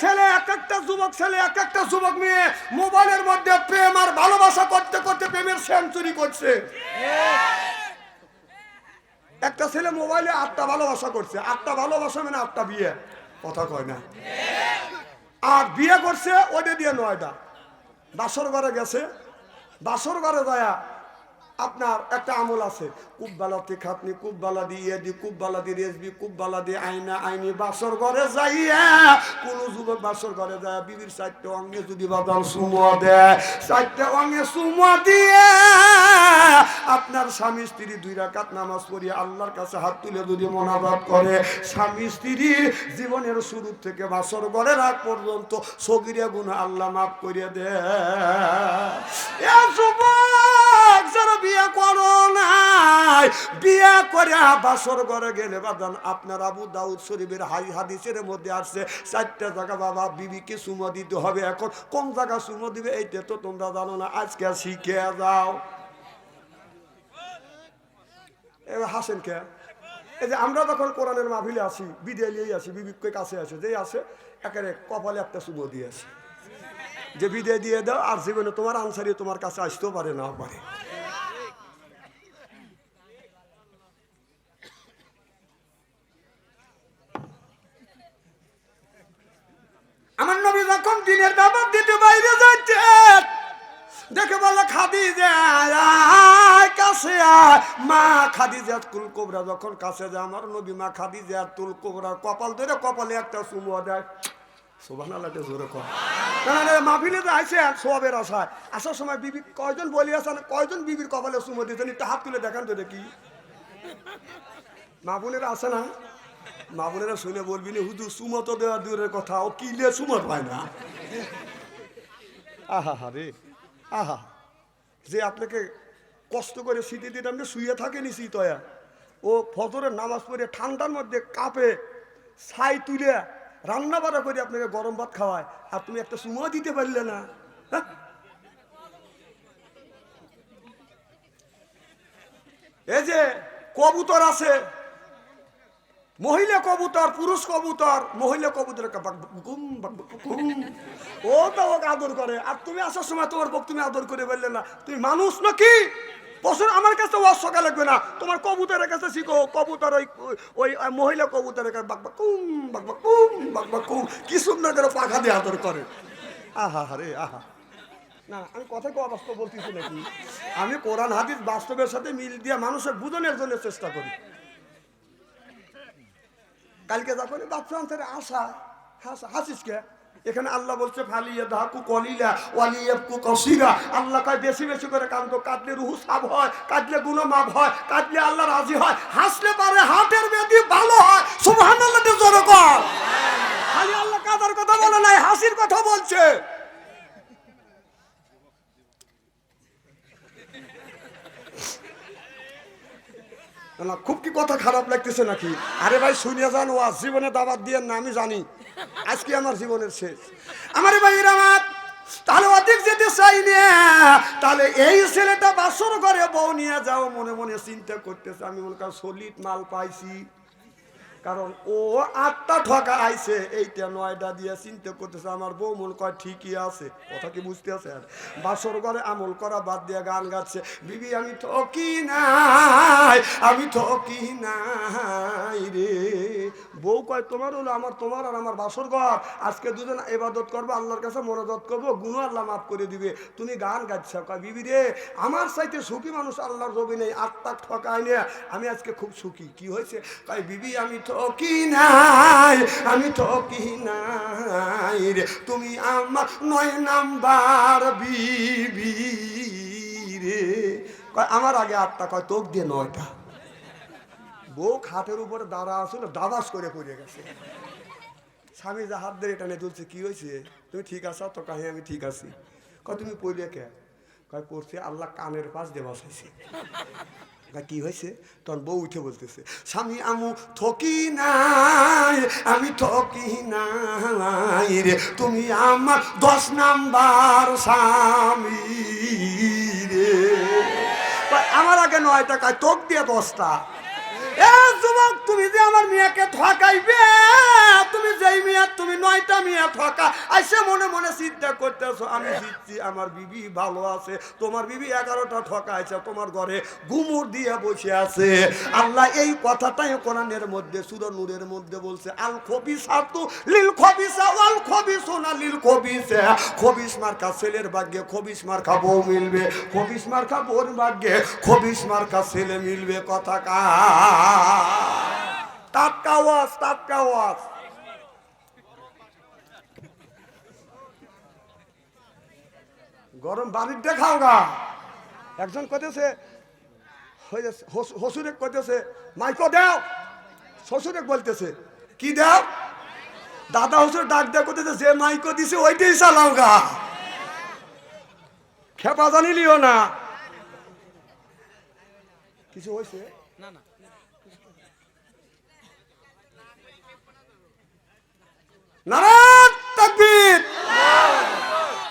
ছেলে, এক একটা যুবক ছেলে, এক একটা যুবক মেয়ে মোবাইলের মধ্যে প্রেম আর ভালোবাসা করতে করতে প্রেমের সেঞ্চুরি করছে। একটা ছেলে মোবাইলে আটটা ভালোবাসা করছে। আটটা ভালোবাসা মানে আটটা বিয়ে। কথা কয় না। আর বিয়ে করছে ওইটা দিয়ে নয়টা। বাসর ঘরে গেছে। বাসর ঘরে যায় আপনার একটা আমল আছে কুব বালাতে খাতনি কুব বালা দিয়ে দি কুব বালা দিয়ে রেসবি কুব বালা দিয়ে আইনা, আইনি বাসর ঘরে যাইয়া, কোন যুবক বাসর ঘরে যায় বিবির চারটে অঙ্গে যদি বাদাম সুমো দেয়, চারটে অঙ্গে সুমো দিয়ে আপনার স্বামী স্ত্রী দুই রাকাত নামাজ পড়িয়ে আল্লাহর কাছে হাত তুলে যদি মনাবাদ করে, স্বামী স্ত্রী জীবনের শুরু থেকে বাসর ঘরে রাখ পর্যন্ত সগিরে গুণ আল্লাহ মাফ করে দেয়। যুবক! যারা বিয়ে করো নাই। বিয়ে করে বাসর ঘরে গেলে বাদান, আপনার আবু দাউদ শরীফের হাই হাদিসের মধ্যে আসছে, চারটা জায়গা বাবা, বিবিকে সুমো দিতে হবে এখন। কোন জায়গা সুমো দিবে, এইটা তো তোমরা জানো না, আজকে শিখে যাও। এবার হাসেন কে? এই যে আমরা যখন কোরআনের মাহফিলে আসি, বিদায় নিয়েই আসি, বিবিকে কাছে আসে, যেই আসে, একেবারে কপালে একটা সুমো দিয়ে আসি। যে বিদায় দিয়ে দাও, আর জীবনে তোমার আনসারি তোমার কাছে আসতেও পারে না, পারে আমার নবী যখন দিনের দাবার দিতে বাইরে যাচ্ছে। দেখে বলে খাদি কাছে আয়। মা খাদি যায় তুল কোবরা যখন কাছে যায় আমার নবী মা খাদি যায় তুল কোবরা কপাল ধরে কপালে একটা চুমো দেয়। সোভান আল্লাহটা জোরে কর না না, না মাহফিলে তো আইসে সোয়াবের আশায়। আসার সময় বিবি কয়জন বলি কয়জন বিবির কপালে হাত তুলে দেখান তো দেখি। মা বোনেরা আসে না? মা বোনেরা শুনে বলবি না হুদু সুমত দেওয়া দূরের কথা, ও কিলে সুমত পায় না। আহা হা রে, আহা যে আপনাকে কষ্ট করে শীতে দিতে আপনি শুয়ে থাকেনি শীতয়া, ও ফজরের নামাজ পড়ে ঠান্ডার মধ্যে কাপে, ছাই তুলে রান্না বাড়া করে আপনাকে গরম ভাত খাওয়ায়, আর তুমি একটা সুমো দিতে পারলে না। হ্যাঁ? এই যে কবুতর আছে মহিলা কবুতর, পুরুষ কবুতর, মহিলা কবুতর ও তো ওকে আদর করে। আর তুমি আসার সময় তোমার বক তুমি আদর করে বললে না, তুমি মানুষ নাকি? পশু আমার কাছে ওয়াজ সকা লাগবে না। তোমার কবুতরের কাছে শিখো। কবুতর ওই ওই মহিলা কবুতরের কাছে বাক বাকুম বাক বাকুম বাক বাকুম কি সুন্দর করে পাখা দিয়ে আদর করে। আহা রে, আহা। না, আমি কথা কেউ অবাস্তব বলতেছি নাকি? আমি কোরআন, হাদিস, বাস্তবের সাথে মিল দিয়ে মানুষের বুঝনের জন্য চেষ্টা করি। কালকে যখন বাচ্চা অন্তরে আসা হাসা হাসিস কে এখানে আল্লাহ বলছে ফালিয়া ধাকু কলিলা ওয়ালিয়াবকু কসিরা। আল্লাহ কয় বেশি বেশি করে কাঁদতো কাঁদলে রুহু সাব হয় কাঁদলে গুণ মাপ হয় কাঁদলে আল্লাহ রাজি হয়। হাসলে পারে হাটের বেদি ভালো হয়। সুবহানাল্লাহ জোরে কর। খালি আল্লাহ কাদার কথা বলে নাই হাসির কথা বলছে। না খুব কি কথা খারাপ লাগতেছে নাকি? আরে ভাই, শুনিয়া যান ওয়া জীবনে দাবাত দিয়ে না, আমি জানি। আজকে আমার জীবনের শেষ। আমার ভাই রামাত, তাহলে অধিক যেতে চাই না তাহলে এই ছেলেটা বাসর ঘরে বউ নিয়ে যাও, মনে মনে চিন্তা করতেছে। আমি মনে করি সলিড মাল পাইছি। কারণ ও আটটা ঠকা আইছে, এইটা নয়টা দিয়ে চিন্তা করতেছে, আমার বউ মন কয় ঠিকই আছে। কথা কি বুঝতে আছে আর বাসর ঘরে আমল করা বাদ দিয়ে গান গাচ্ছে, বিবি, আমি ঠকি নাই, আমি ঠকি নাই রে। বউ কয়, তোমার হলো আমার, তোমার আর আমার বাসর ঘর। আজকে দুজন এবাদত করব, আল্লাহর কাছে মনোদত করব গুণ আল্লাহ মাফ করে দিবে। তুমি গান গাচ্ছ। কয়, বিবি রে, আমার চাইতে সুখী মানুষ আল্লাহর রবি নেই, আত্মা ঠকায় নে আমি আজকে খুব সুখী। কি হয়েছে? কয়, বিবি, আমি ঠকি নাই, আমি ঠকি নাই রে। তুমি আমার নয় নাম্বার বিবি রে। আমার আগে আটটা, কয়, তোক দিয়ে নয়টা। বউ খাটের উপরে দাঁড়া আসলে দাদাস করে পড়ে গেছে। স্বামী যা হাত ধরে টানে তুলছে, কি হয়েছে? তুমি ঠিক আছো? তো কাহি, আমি ঠিক আছি। কয়, তুমি পড়লে কে? কয়, পড়ছে আল্লাহ কানের পাশ দিয়ে বসাইছে। কয়, কি হয়েছে? তখন বউ উঠে বলতেছে স্বামী আমু থকি নাই আমি থকি নাই রে। তুমি আমার দশ নাম্বার স্বামী রে। আমার আগে নয় টাকায় তোক দিয়ে দশটা। যুবক, তুমি যে আমার মেয়েকে ঠকাইবে, তুমি যেই মেয়ে, তুমি নয়টা মেয়ে ঠকা। আইসে মনে মনে চিন্তা করতেছো, আমি জিতছি, আমার বিবি ভালো আছে, তোমার বিবি এগারোটা ঠকাইছে, তোমার ঘরে গুমুর দিয়ে বসে আছে। আল্লাহ এই কথাটাই কোরআনের মধ্যে, সুর নূরের মধ্যে বলছে, আল খবিসা তু লিল খবিসা, ওয়াল খবিসুনা লিল খবিসা। খবিস মার্কা ছেলের ভাগ্যে, খবিস মার্কা বউ মিলবে। খবিস মার্কা বোর ভাগ্যে, খবিস মার্কা ছেলে মিলবে। কথা কা টাটকা ওয়াজ টাটকা ওয়াজ গরম বাড়ির দেখাও গা একজন কইতেছে হসুরে কইতেছে, মাইকো দাও। শ্বশুরে বলতেছে, কি দাও? দাদা হসুর ডাক দেয়া করতেছে যে মাইকো দিছে, ওইটাই চালাও গা। খেপা জানিলিও না। কিছু হয়েছে নারায়ণ তাকবীর।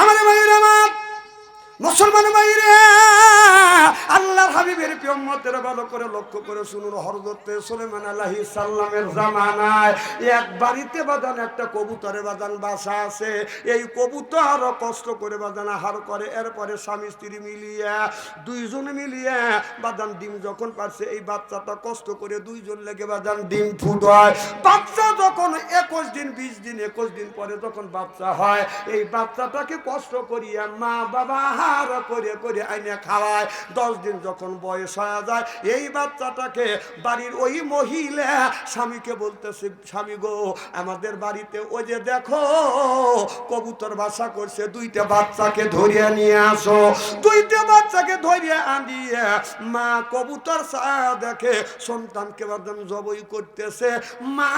আমাদের মায়ের আমার মুসলমান মাইরে আল্লাহর হাবিবের প্রিয়মতের ভালো করে লক্ষ্য করে শুনুন হরদত্তে সুলেমান আলাহি সাল্লামের জামানায় এক বাড়িতে বাদান, একটা কবুতরে বাদান বাসা আছে। এই কবুতর কষ্ট করে বাদান আহার করে, এরপরে স্বামী স্ত্রী মিলিয়ে, দুইজন মিলিয়ে বাদান ডিম যখন পারছে, এই বাচ্চাটা কষ্ট করে দুইজন লেগে বাদান ডিম ফুটায়। বাচ্চা যখন একুশ দিন, বিশ দিন, একুশ দিন পরে যখন বাচ্চা হয়, এই বাচ্চাটাকে কষ্ট করিয়া মা বাবা আহার করে করে আইনে খাওয়ায়। দশ দিন যখন বয়স হয়ে যায়, এই বাচ্চাটাকে বাড়ির ওই মহিলা স্বামীকে বলতেছে, স্বামী গো, আমাদের বাড়িতে ওই যে দেখো, কবুতর বাসা করছে, দুইটা বাচ্চাকে ধরিয়ে নিয়ে আসো। দুইটা বাচ্চাকে ধরিয়ে আনিয়ে মা কবুতর ছায়া দেখে সন্তানকে বাদান জবই করতেছে। মা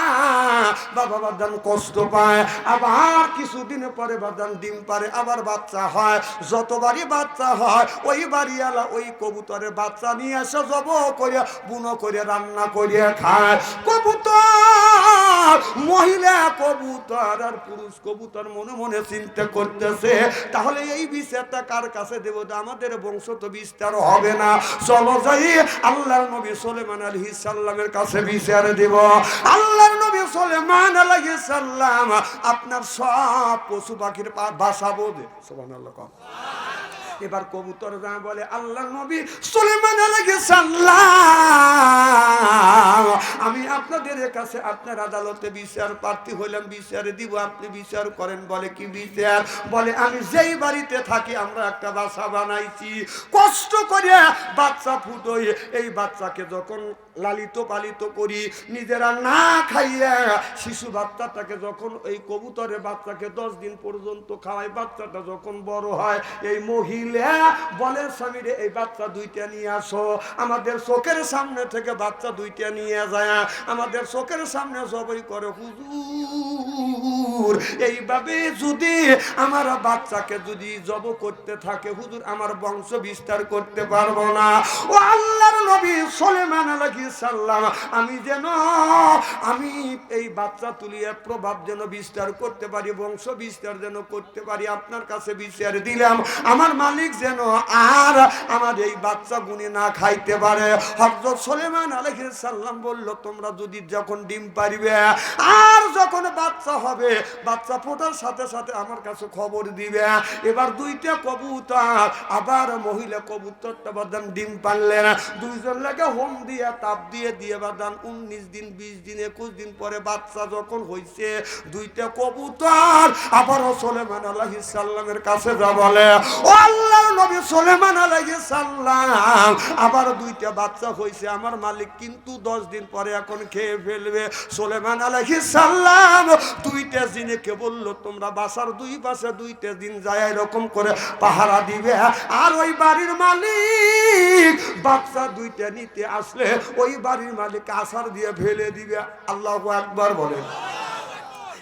বাবা বাদান কষ্ট পায়, আবার কিছুদিন পরে বাদান ডিম পারে, আবার বাচ্চা হয়। যতবারই বাচ্চা হয়, ওই বাড়িওয়ালা ওই কবুতরের বাচ্চা নিয়ে এসে জব করে, বুনো করে, রান্না করে খায়। কবুতর, মহিলা কবুতর আর পুরুষ কবুতর মনে মনে চিন্তা করতেছে, তাহলে এই বিচারটা কার কাছে দেব? আমাদের বংশ তো বিস্তার হবে না। চলো যাই, আল্লাহর নবী সোলেমান আলহি সাল্লামের কাছে বিচার দেব। আল্লাহর নবী সোলেমান আলহি সাল্লাম আপনার সব পশু পাখির বাসা বোধে সোমান আল্লাহ এবার কবুতর বলে আল্লাহ নবী সুলেমান আমি আপনাদের কাছে আপনার আদালতে বিচার প্রার্থী হইলাম, বিচার দিব, আপনি বিচার করেন। বলে, কি বিচার? বলে, আমি যেই বাড়িতে থাকি আমরা একটা বাসা বানাইছি। কষ্ট করে বাচ্চা ফুটোই এই বাচ্চাকে যখন লালিত পালিত করি, নিজেরা না খাইয়া শিশু বাচ্চাটাকে যখন এই কবুতরের বাচ্চাকে দশ দিন পর্যন্ত খাওয়াই বাচ্চাটা যখন বড় হয়, এই মহিলা বলে, স্বামীরে, এই বাচ্চা দুইটা নিয়ে আসো। আমাদের চোখের সামনে থেকে বাচ্চা দুইটা নিয়ে যায়। আমাদের চোখের সামনে সবাই করে, হুজুর এইভাবে যদি আমার বাচ্চাকে যদি জব করতে থাকে, হুজুর, আমার বংশ বিস্তার করতে পারব না। ও আল্লাহর নবী সলেমান আলাইহিস আমি যেন, আমি এই বাচ্চা তুলিয়ে প্রভাব যেন বিস্তার করতে পারি, বংশ বিস্তার যেন করতে পারি, আপনার কাছে বিচার দিলাম। আমার মালিক যেন আর আমার এই বাচ্চা গুনে না খাইতে পারে। হজরত সলেমান আলাইহিস সালাম বলল, তোমরা যদি যখন ডিম পারিবে, আর যখন বাচ্চা হবে বাচ্চা ফোটার সাথে সাথে আমার কাছে খবর দিবে। এবার দুইটা কবুতর, আবার মহিলা কবুতরটা বাদান ডিম পারলেন দুইজন লাগে হোম দিয়ে, তাপ দিয়ে দিয়ে বাদান উনিশ দিন, বিশ দিন, একুশ দিন পরে বাচ্চা যখন হয়েছে দুইটা কবুতর, আবারও সোলেমান আলাইহিস সাল্লামের কাছে যা বলে আল্লাহ নবী সোলেমান আলাইহিস সাল্লাম আবার দুইটা বাচ্চা হয়েছে আমার মালিক কিন্তু দশ দিন পরে এখন খেয়ে ফেলবে। সোলেমান আলাইহিস সাল্লাম দুইটা দিনে বলল, তোমরা বাসার দুই পাশে দুইটা দিন যায় এরকম করে পাহারা দিবে আর ওই বাড়ির মালিক বাচ্চা দুইটা নিতে আসলে ওই বাড়ির মালিক আসার দিয়ে ফেলে দিবে। আল্লাহ একবার বলে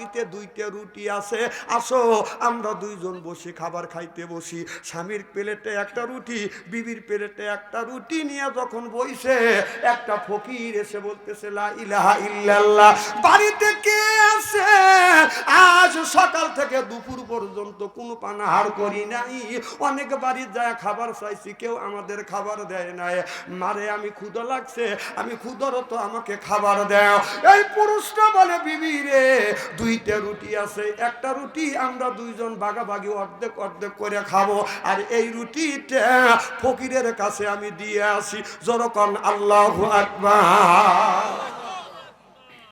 বাড়িতে দুইটা রুটি আছে। আসো, আমরা দুইজন বসে খাবার খাইতে বসি। স্বামীর প্লেটে একটা রুটি, বিবির প্লেটে একটা রুটি নিয়ে যখন বইছে, একটা ফকির এসে বলতেছে, লা বাড়িতে কে আছে? আজ সকাল থেকে দুপুর পর্যন্ত কোনো পানাহার করি নাই। অনেক বাড়ি যায়, খাবার চাইছি, কেউ আমাদের খাবার দেয় নাই। মারে, আমি ক্ষুদা লাগছে, আমি ক্ষুদরত আমাকে খাবার দেও। এই পুরুষটা বলে, বিবি রে দুইটা রুটি আছে, একটা রুটি আমরা দুইজন ভাগাভাগি অর্ধেক অর্ধেক করে খাব, আর এই রুটিটা ফকিরের কাছে আমি দিয়ে আসি। যখন আল্লাহ আকবার।